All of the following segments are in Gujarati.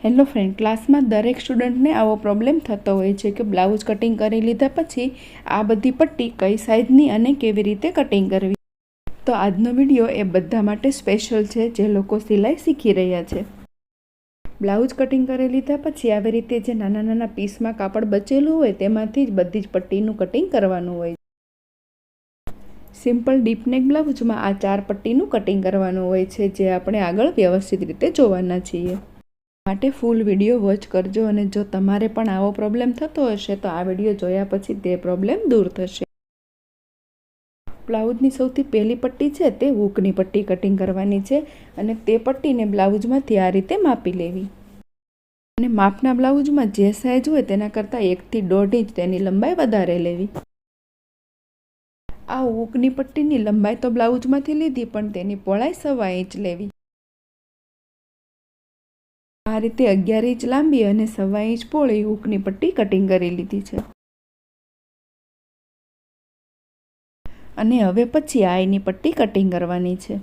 હેલો ફ્રેન્ડ ક્લાસમાં દરેક સ્ટુડન્ટને આવો પ્રોબ્લેમ થતો હોય છે કે બ્લાઉઝ કટિંગ કરી લીધા પછી આ બધી પટ્ટી કઈ સાઇઝની અને કેવી રીતે કટિંગ કરવી? તો આજનો વીડિયો એ બધા માટે સ્પેશિયલ છે જે લોકો સિલાઈ શીખી રહ્યા છે. બ્લાઉઝ કટિંગ કરી લીધા પછી આવી રીતે જે નાના નાના પીસમાં કાપડ બચેલું હોય તેમાંથી જ બધી જ પટ્ટીનું કટિંગ કરવાનું હોય સિમ્પલ ડીપનેક બ્લાઉઝમાં આ ચાર પટ્ટીનું કટિંગ કરવાનું હોય છે જે આપણે આગળ વ્યવસ્થિત રીતે જોવાના છીએ. માટે ફૂલ વીડિયો વોચ કરજો અને જો તમારે પણ આવો પ્રોબ્લેમ થતો હશે, તો આ વીડિયો જોયા પછી તે પ્રોબ્લેમ દૂર થશે. બ્લાઉઝની સૌથી પહેલી પટ્ટી છે તે હૂકની પટ્ટી કટિંગ કરવાની છે અને તે પટ્ટીને બ્લાઉઝમાંથી આ રીતે માપી લેવી. અને માપના બ્લાઉઝમાં જે સાઇઝ હોય તેના કરતાં એકથી દોઢ ઇંચ તેની લંબાઈ વધારે લેવી. આ ઊકની પટ્ટીની લંબાઈ તો બ્લાઉઝમાંથી લીધી, પણ તેની પહોળાઈ સવા ઇંચ લેવી. આ રીતે અગિયાર ઇંચ લાંબી અને સવા ઇંચ પોળી હૂકની પટ્ટી કટિંગ કરી લીધી છે. અને હવે પછી આઈની પટ્ટી કટિંગ કરવાની છે.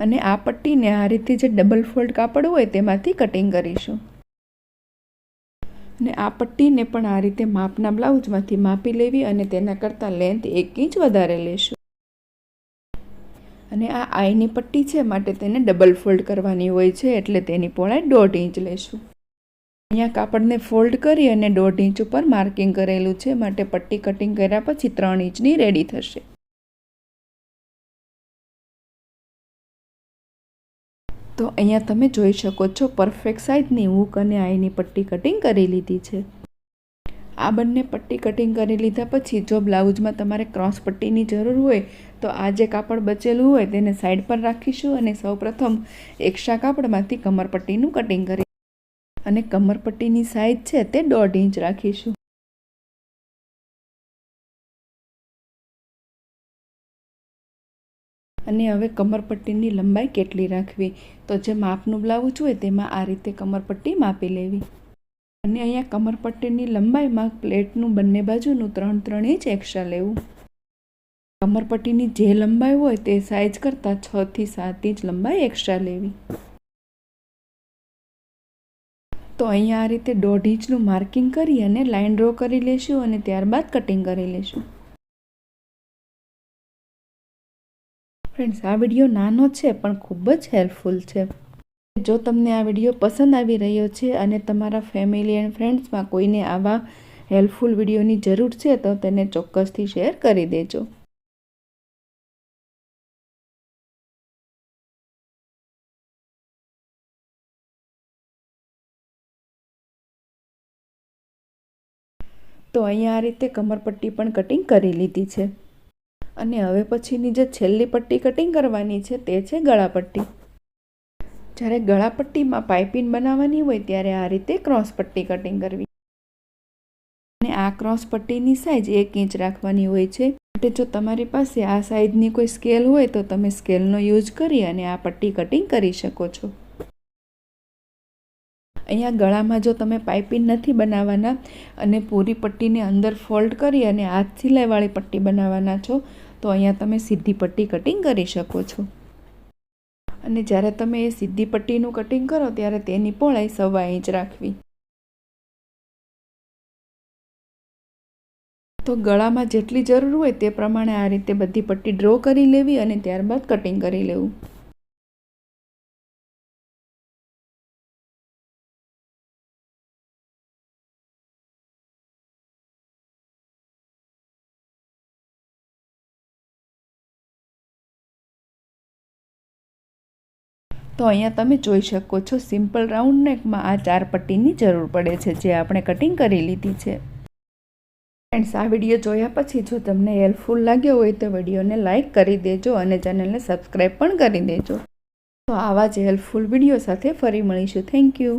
અને આ પટ્ટીને આ રીતે જે ડબલ ફોલ્ડ કાપડ હોય તેમાંથી કટિંગ કરીશું. અને આ પટ્ટીને પણ આ રીતે માપના બ્લાઉઝમાંથી માપી લેવી અને તેના કરતાં લેન્થ એક ઇંચ વધારે લેશું. અને આ આઈની પટ્ટી છે, માટે તેને ડબલ ફોલ્ડ કરવાની હોય છે, એટલે તેની પહોળાઈ દોઢ ઇંચ લઈશું અહીંયા કાપડને ફોલ્ડ કરી અને દોઢ ઇંચ ઉપર માર્કિંગ કરેલું છે, માટે પટ્ટી કટિંગ કર્યા પછી ત્રણ ઇંચની રેડી થશે. તો અહીંયા તમે જોઈ શકો છો પરફેક્ટ સાઇઝની હૂક અને આઈની પટ્ટી કટિંગ કરી લીધી છે. આ બંને પટ્ટી કટિંગ કરી લીધા પછી જો બ્લાઉઝમાં તમારે ક્રોસ પટ્ટીની જરૂર હોય તો આ જે કાપડ બચેલું હોય તેને સાઈડ પર રાખીશું અને સૌપ્રથમ એક્સ્ટ્રા કાપડમાંથી કમરપટ્ટીનું કટિંગ કરી અને કમરપટ્ટીની સાઈઝ છે તે દોઢ ઇંચ રાખીશું. અને હવે કમરપટ્ટીની લંબાઈ કેટલી રાખવી? તો જે માપનું બ્લાઉઝ હોય તેમાં આ રીતે કમરપટ્ટી માપી લેવી. અને અહીંયા કમરપટ્ટીની લંબાઈમાં પ્લેટનું બંને બાજુનું ત્રણ ત્રણ ઇંચ એક્સ્ટ્રા લેવું. કમરપટ્ટીની જે લંબાઈ હોય તે સાઇઝ કરતાં છથી સાત ઇંચ લંબાઈ એક્સ્ટ્રા લેવી. તો અહીંયા આ રીતે દોઢ ઇંચનું માર્કિંગ કરી અને લાઇન ડ્રો કરી લેશું અને ત્યારબાદ કટિંગ કરી લેશું. ફ્રેન્ડ્સ આ વીડિયો નાનો છે, પણ ખૂબ જ હેલ્પફુલ છે. જો તમને આ વીડિયો પસંદ આવી રહ્યો છે અને તમારા ફેમિલી એન્ડ ફ્રેન્ડ્સમાં કોઈને આવા હેલ્પફુલ વિડીયોની જરૂર છે, તો તેને ચોક્કસથી શેર કરી દેજો. તો અહીંયા આ રીતે કમરપટ્ટી પણ કટિંગ કરી લીધી છે. અને હવે પછીની જે છેલ્લી પટ્ટી કટિંગ કરવાની છે, તે છે ગળાપટ્ટી. જ્યારે ગળાપટ્ટીમાં પાઇપિંગ બનાવવાની હોય ત્યારે આ રીતે ક્રોસ પટ્ટી કટિંગ કરવી. અને આ ક્રોસ પટ્ટીની સાઇઝ એક ઇંચ રાખવાની હોય છે. માટે જો તમારી પાસે આ સાઇઝની કોઈ સ્કેલ હોય તો તમે સ્કેલનો યુઝ કરી અને આ પટ્ટી કટિંગ કરી શકો છો. અહીંયા ગળામાં જો તમે પાઇપિંગ નથી બનાવવાના અને પૂરી પટ્ટીને અંદર ફોલ્ડ કરી અને હાથ સિલાઈવાળી પટ્ટી બનાવવાના છો, તો અહીંયા તમે સીધી પટ્ટી કટિંગ કરી શકો છો. અને જ્યારે તમે એ સીધી પટ્ટીનું કટિંગ કરો, ત્યારે તેની પહોળાઈ સવા ઇંચ રાખવી. તો ગળામાં જેટલી જરૂર હોય તે પ્રમાણે આ રીતે બધી પટ્ટી ડ્રો કરી લેવી અને ત્યારબાદ કટિંગ કરી લેવું. તો અહીંયા તમે જોઈ શકો છો સિમ્પલ રાઉન્ડ નેકમાં આ ચાર પટ્ટીની જરૂર પડે છે, જે આપણે કટિંગ કરી લીધી છે. ફ્રેન્ડ્સ આ વીડિયો જોયા પછી જો તમને હેલ્પફુલ લાગ્યો હોય તો વિડીયોને લાઇક કરી દેજો અને ચેનલને સબસ્ક્રાઈબ પણ કરી દેજો. તો આવા જ હેલ્પફુલ વીડિયો સાથે ફરી મળીશું. Thank you